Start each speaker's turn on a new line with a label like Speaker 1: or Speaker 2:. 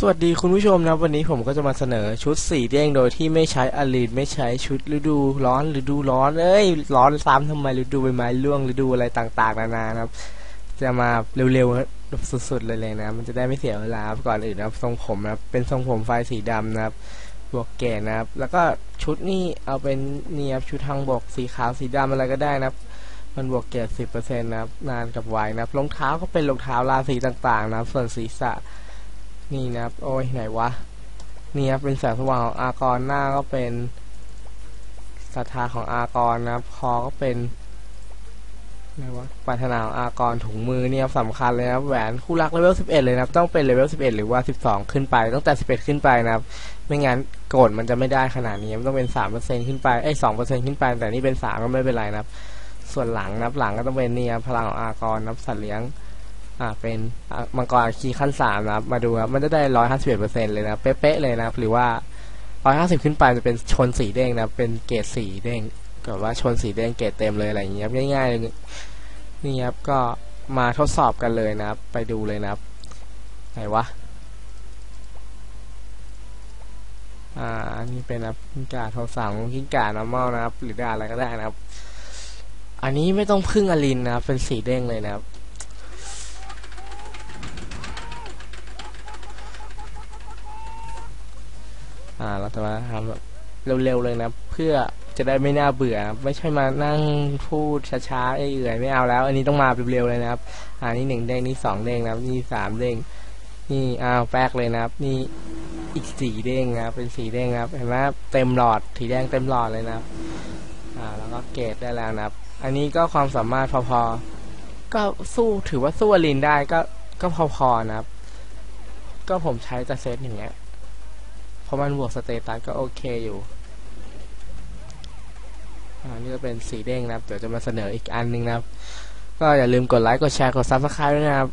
Speaker 1: สวัสดีคุณผู้ชมนะครับวันนี้ผมก็จะมาเสนอชุดสีเด้งโดยที่ไม่ใช้อลีนไม่ใช้ชุดฤดูร้อนฤดูร้อนเอ้ยร้อนซ้ำทำไมฤดูใบไม้ร่วงฤดูอะไรต่างๆ นานานะครับ จะมาเร็วๆสุดๆเลยเลยนะ มันจะได้ไม่เสียเวลาครับก่อนอื่นนะทรงผมนะเป็นทรงผมไฟสีดำนะครับบวกเกตนะครับ แล้วก็ชุดนี่เอาเป็นนี่ครับชุดทางบกสีขาวสีดำอะไรก็ได้นะครับมันบวกเกรดสิบเปอร์เซ็นต์นะครับนานกับไวนะครับรองเท้าก็เป็นรองเท้าราศีต่างๆ นะครับ ส่วนศีรษะ นี่นะครับ โอ้ยไหนวะ นี่ครับเป็นแสงสว่างของอากรหน้าก็เป็นศรัทธาของอากรนะครับ คอก็เป็นอะไรวะปรารถนาของอากรถุงมือเนี่ยสำคัญเลยนะครับแหวนคู่รักเลเวล11เลยนะครับ ต้องเป็นเลเวล11หรือว่า12ขึ้นไป ตั้งแต่11ขึ้นไปนะครับ ไม่งั้นโกดมันจะไม่ได้ขนาดนี้มันต้องเป็น3%ขึ้นไปเอ้ย2%ขึ้นไป แต่นี่เป็น3ก็ไม่เป็นไรนะครับ ส่วนหลังนับหลังก็ต้องเป็นนี่ครับพลังของอากรนับสัตว์เลี้ยง อ่าเป็นอะมังกรคีขั้นสามนะครับมาดูครับมันจะได้ร้อยห้าสิบเอ็ดเปอร์เซ็นต์เลยนะเป๊ะๆเลยนะครับหรือว่าร้อยห้าสิบขึ้นไปจะเป็นชนสีเด้งนะเป็นเกรดสีเด้งกับว่าชนสีเด้งเกรดเต็มเลยอะไรอย่างเงี้ยง่ายๆเลยนี่ครับก็มาทดสอบกันเลยนะครับ ไปดูเลยนะครับไหนวะอ่านี่เป็นนะกิ้งก่าโทรสั่งกิ้งก่า normal นะครับ หรือด่าอะไรก็ได้นะครับ อันนี้ไม่ต้องพึ่งอลินนะครับเป็นสีเด้งเลยนะครับ อ่า เราจะมาทำแบบเร็วๆเลยนะ เพื่อจะได้ไม่น่าเบื่อ ไม่ใช่มานั่งพูดช้าๆเอื่อยๆไม่เอาแล้ว อันนี้ต้องมาเร็วๆเลยนะครับ อ่านี่หนึ่งเด้งนี่สองเด้งนะครับ นี่สามเด้งนี่อ้าวแป๊กเลยนะครับ นี่อีกสี่เด้งนะครับ เป็นสีเด้งนะครับเห็นไหมเต็มหลอดสีแดงเต็มหลอดเลยนะครับ อ่า แล้วก็เกรดได้แล้วนะครับ อันนี้ก็ความสามารถพอๆก็สู้ถือว่าสู้อลินได้ก็ก็พอๆนะครับ ก็ผมใช้แต่เซตอย่างเงี้ย เพราะมันบวกสเตตัสก็โอเคอยู่อ่านี่ก็เป็นสีเด้งนะครับ เดี๋ยวจะมาเสนออีกอันหนึงนะครับ ก็อย่าลืมกดไลค์ กดแชร์ กดซับสไครต์ด้วยนะครับ